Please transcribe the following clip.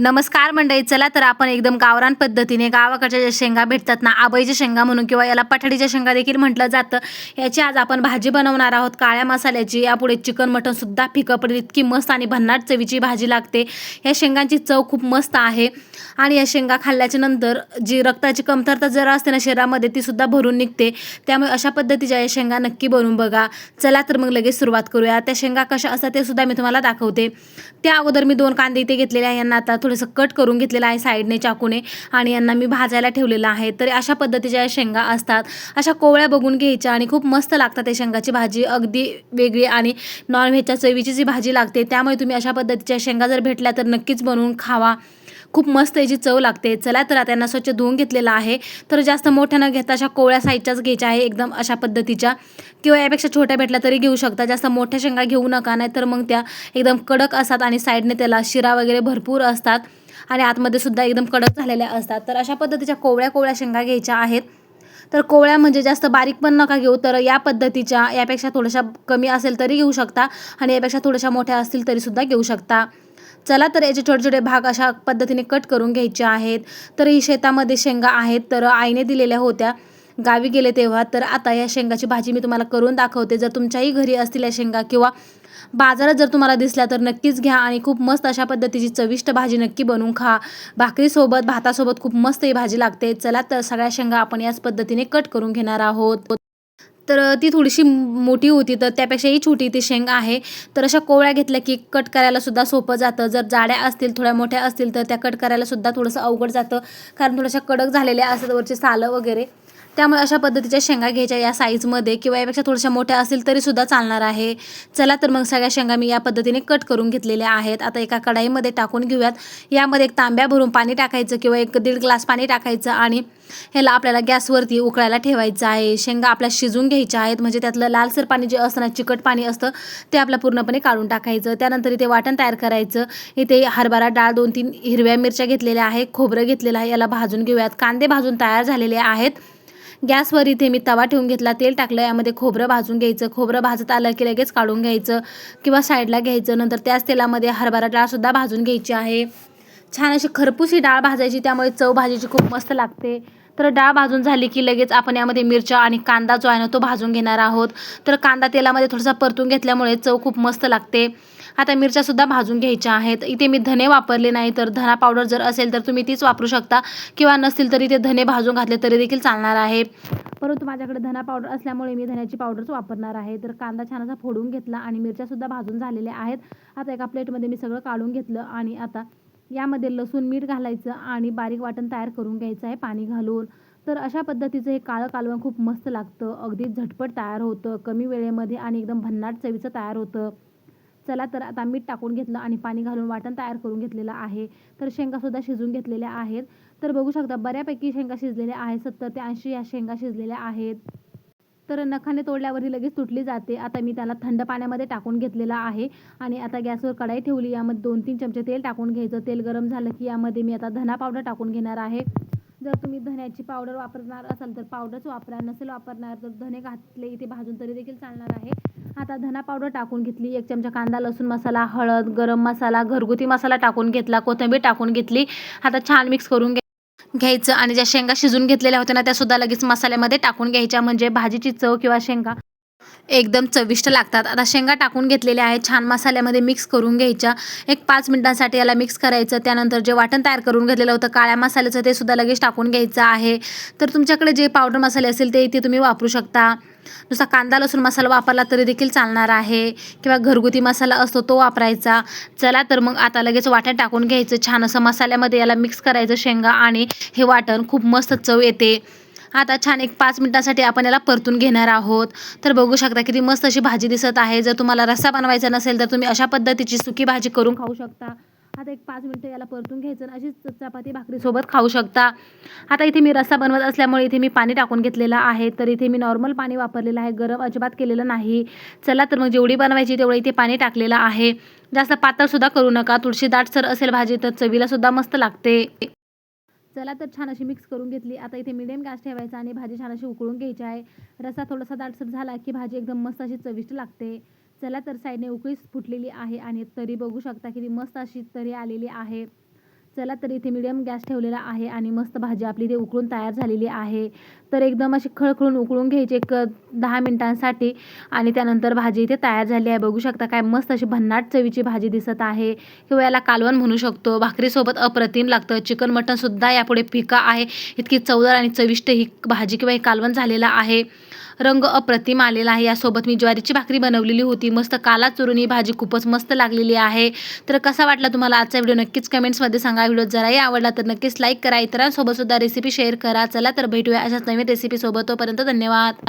नमस्कार मंडळी चला तर आपण एकदम गावरान पद्धतीने गावाकडच्या ज्या शेंगा भेटतात ना आबईच्या शेंगा म्हणून किंवा याला पठाडीच्या शेंगा देखील म्हटलं जातं. याची आज आपण भाजी बनवणार आहोत. काळ्या मसाल्याची यापुढे चिकन मटन सुद्धा फिकं पडेल इतकी मस्त आणि भन्नाट चवीची भाजी लागते. या शेंगांची चव खूप मस्त आहे. आणि या शेंगा खाल्ल्याच्या नंतर जी रक्ताची कमतरता जरा असते ना शरीरामध्ये ती सुद्धा भरून निघते. त्यामुळे अशा पद्धतीच्या या शेंगा नक्की बनवून बघा. चला तर मग लगेच सुरुवात करूया. त्या शेंगा कशा असतात ते सुद्धा मी तुम्हाला दाखवते. त्या अगोदर मी दोन कांदे इथे घेतलेले आहे. यांना आता थोडंसं कट करून घेतलेलं आहे साईडने चाकूने आणि यांना मी भाजायला ठेवलेलं आहे. तर अशा पद्धतीच्या या शेंगा असतात. अशा कोवळ्या बघून घ्यायच्या आणि खूप मस्त लागतात त्या शेंगाची भाजी. अगदी वेगळी आणि नॉनव्हेजच्या चवीची जी भाजी लागते. त्यामुळे तुम्ही अशा पद्धतीच्या शेंगा जर भेटल्या तर नक्कीच बनवून खावा. खूप मस्त याची चव लागते. चला तर आता यांना स्वच्छ धुवून घेतलेलं आहे. तर जास्त मोठ्या न घेता अशा कोवळ्या साईजच्याच घ्यायच्या आहे एकदम अशा पद्धतीच्या. किंवा यापेक्षा छोट्या भेटल्या तरी घेऊ शकता. जास्त मोठ्या शेंगा घेऊ नका नाही तर मग त्या एकदम कडक असतात आणि साईडने त्याला शिरा वगैरे भरपूर असतात. आणि आतमध्ये सुद्धा एकदम कडक झालेल्या असतात. तर अशा पद्धतीच्या कोवळ्या कोवळ्या शेंगा घ्यायच्या आहेत. तर कोवळ्या म्हणजे जास्त बारीक पण नका घेऊ तर या पद्धतीच्या यापेक्षा थोड्याशा कमी असेल तरी घेऊ शकता. आणि यापेक्षा थोड्याशा मोठ्या असतील तरीसुद्धा घेऊ शकता. चला तर याचे छोटे छोटे भाग अशा पद्धतीने कट करून घ्यायचे आहेत. तर ही शेतामध्ये शेंगा आहेत तर आईने दिलेल्या होत्या. गावी गेले तेव्हा तर आता या शेंगाची भाजी मी तुम्हाला करून दाखवते. जर तुमच्याही घरी असतील या शेंगा किंवा बाजारात जर तुम्हाला दिसल्या तर नक्कीच घ्या आणि खूप मस्त अशा पद्धतीची चविष्ट भाजी नक्की बनवून खा. भाकरीसोबत भातासोबत खूप मस्त ही भाजी लागते. चला तर सगळ्या शेंगा आपण याच पद्धतीने कट करून घेणार आहोत. तर ती थोडीशी मोठी होती तर त्यापेक्षाही छोटी ती शेंगा आहे. तर अशा कोवळ्या घेतल्या की कट करायला सुद्धा सोपं जातं. जर जाड्या असतील थोड्या मोठ्या असतील तर त्या कट करायला सुद्धा थोडंसं अवघड जातं. कारण थोड्याशा कडक झालेल्या असतात वरचे सालं वगैरे. त्यामुळे अशा पद्धतीच्या शेंगा घ्यायच्या या साईजमध्ये किंवा यापेक्षा थोड्याशा मोठ्या असतील तरीसुद्धा चालणार आहे. चला तर मग सगळ्या शेंगा मी या पद्धतीने कट करून घेतलेल्या आहेत. आता एका कढाईमध्ये टाकून घेऊयात. यामध्ये एक तांब्या भरून पाणी टाकायचं किंवा एक दीड ग्लास पाणी टाकायचं आणि ह्याला आपल्याला गॅसवरती उकळायला ठेवायचं आहे. शेंगा आपल्या शिजून घ्यायच्या आहेत. म्हणजे त्यातलं लालसर पाणी जे असतं ना चिकट पाणी असतं ते आपलं पूर्णपणे काढून टाकायचं. त्यानंतर इथे वाटण तयार करायचं. इथे हरभरा डाळ दोन तीन हिरव्या मिरच्या घेतलेल्या आहे खोबरं घेतलेलं आहे. याला भाजून घेऊयात. कांदे भाजून तयार झालेले आहेत. गॅसवर इथे मी तवा ठेवून घेतला तेल टाकलं यामध्ये खोबरं भाजून घ्यायचं. खोबरं भाजत आलं की लगेच काढून घ्यायचं किंवा साईडला घ्यायचं. नंतर त्याच तेलामध्ये हरभरा डाळसुद्धा भाजून घ्यायची आहे. छान अशी खरपूस ही डाळ भाजायची त्यामुळे चव भाजीची खूप मस्त लागते. तर डाळ भाजून झाली की लगेच आपण यामध्ये मिरच्या आणि कांदा जो आहे ना तो भाजून घेणार आहोत. तर कांदा तेलामध्ये थोडासा परतून घेतल्यामुळे चव खूप मस्त लागते. आता मिरच्यासुद्धा भाजून घ्यायच्या आहेत. इथे मी धने वापरले नाही तर धना पावडर जर असेल तर तुम्ही तीच वापरू शकता. किंवा नसतील तरी ते धने भाजून घातले तरी देखील चालणार आहे. परंतु माझ्याकडे धना पावडर असल्यामुळे मी धन्याची पावडरच वापरणार आहे. तर कांदा छान असा फोडून घेतला आणि मिरच्यासुद्धा भाजून झालेल्या आहेत. आता एका प्लेटमध्ये मी सगळं काढून घेतलं आणि आता यामध्ये लसूण मीठ घालायचं आणि बारीक वाटण तयार करून घ्यायचं आहे पाणी घालून. तर अशा पद्धतीचं हे काळं कालवण खूप मस्त लागतं. अगदी झटपट तयार होतं. कमी वेळेमध्ये आणि एकदम भन्नाट चवीचं तयार होतं. चला तर आता मीठ टाकून घेतलं आणि पाणी घालून वाटण तयार करून घेतलेलं आहे. तर शेंगासुद्धा शिजून घेतलेल्या आहेत. तर बघू शकता बऱ्यापैकी शेंगा शिजलेल्या आहेत. सत्तर ते ऐंशी या शेंगा शिजलेल्या आहेत. तर नखाने तोडल्यावरही लगेच तुटली जाते. आता मी त्याला थंड पाण्यामध्ये टाकून घेतलेला आहे. आणि आता गॅसवर कढाई ठेवली. यामध्ये दोन तीन चमचे तेल टाकून घ्यायचं. तेल गरम झालं की यामध्ये मी आता धना पावडर टाकून घेणार आहे. जर तुम्ही धन्याची पावडर वापरणार असाल तर पावडरच वापरा. नसेल वापरणार तर धने घातले इथे भाजून तरी देखील चालणार आहे. आता धना पावडर टाकून घेतली एक चमचा कांदा लसूण मसाला हळद गरम मसाला घरगुती मसाला टाकून घेतला कोथिंबीर टाकून घेतली. आता छान मिक्स करून घे घ्यायचं. आणि ज्या शेंगा शिजून घेतलेल्या होत्या ना त्यासुद्धा लगेच मसाल्यामध्ये टाकून घ्यायच्या. म्हणजे भाजीची चव किंवा शेंगा एकदम चविष्ट लागतात. आता शेंगा टाकून घेतलेल्या आहेत. छान मसाल्यामध्ये मिक्स करून घ्यायच्या. एक पाच मिनिटांसाठी याला मिक्स करायचं. त्यानंतर जे वाटण तयार करून घेतलेलं होतं काळ्या मसाल्याचं ते सुद्धा लगेच टाकून घ्यायचं आहे. तर तुमच्याकडे जे पावडर मसाले असेल ते इथे तुम्ही वापरू शकता. नुसता कांदा लसूण मसाला वापरला तरी देखील चालणार आहे. किंवा घरगुती मसाला असतो तो वापरायचा. चला तर मग आता लगेच वाटण टाकून घ्यायचं. छान असं मसाल्यामध्ये याला मिक्स करायचं शेंगा आणि हे वाटण. खूप मस्त चव येते. आता छान एक पाच मिनिटासाठी आपण याला परतून घेणार आहोत. तर बघू शकता किती मस्त अशी भाजी दिसत आहे. जर तुम्हाला रस्सा बनवायचा नसेल तर तुम्ही अशा पद्धतीची सुकी भाजी करून खाऊ शकता. आता एक पाच मिनटं याला परतून घ्यायचं अशीच चपाती भाकरीसोबत खाऊ शकता. आता इथे मी रस्सा बनवत असल्यामुळे इथे मी पाणी टाकून घेतलेलं आहे. तर इथे मी नॉर्मल पाणी वापरलेलं आहे. गरम अजिबात केलेलं नाही. चला तर मग जेवढी बनवायची तेवढं इथे पाणी टाकलेलं आहे. जास्त पातळसुद्धा करू नका. तुळशी दाटसर असेल भाजी तर चवीलासुद्धा मस्त लागते. चला तर छान अशी मिक्स करून घेतली. आता इथे मिडियम गॅस ठेवायचा आणि भाजी छान अशी उकळून घ्यायची आहे. रसा थोडासा दाटसर झाला की भाजी एकदम मस्त अशी चविष्ट लागते. चला तर साईडने उकळीच फुटलेली आहे आणि तरी बघू शकता किती मस्त अशी तरी आलेली आहे. चला तर इथे मिडियम गॅस ठेवलेला आहे आणि मस्त भाजी आपली इथे उकळून तयार झालेली आहे. तर एकदम अशी खळखळून उकळून घ्यायची एक दहा मिनिटांसाठी आणि त्यानंतर भाजी इथे तयार झाली आहे. बघू शकता काय मस्त अशी भन्नाट चवीची भाजी दिसत आहे. किंवा याला कालवण म्हणू शकतो भाकरीसोबत अप्रतिम लागतं. चिकन मटनसुद्धा यापुढे पिका आहे. इतकी चवदार आणि चविष्ट ही भाजी किंवा हे कालवण झालेलं आहे. रंग अप्रतिम आलेला आहे. यासोबत मी ज्वारीची भाकरी बनवलेली होती. मस्त काला चुरून ही भाजी खूपच मस्त लागलेली आहे. तर कसा वाटला तुम्हाला आजचा व्हिडिओ? नक्कीच कमेंट्समध्ये सांगा. व्हिडिओ जराही आवडला तर नक्कीच लाईक करा. इतरांसोबत सुद्धा रेसिपी शेअर करा. चला तर भेटूया अशाच नवीन रेसिपीसोबत तोपर्यंत धन्यवाद.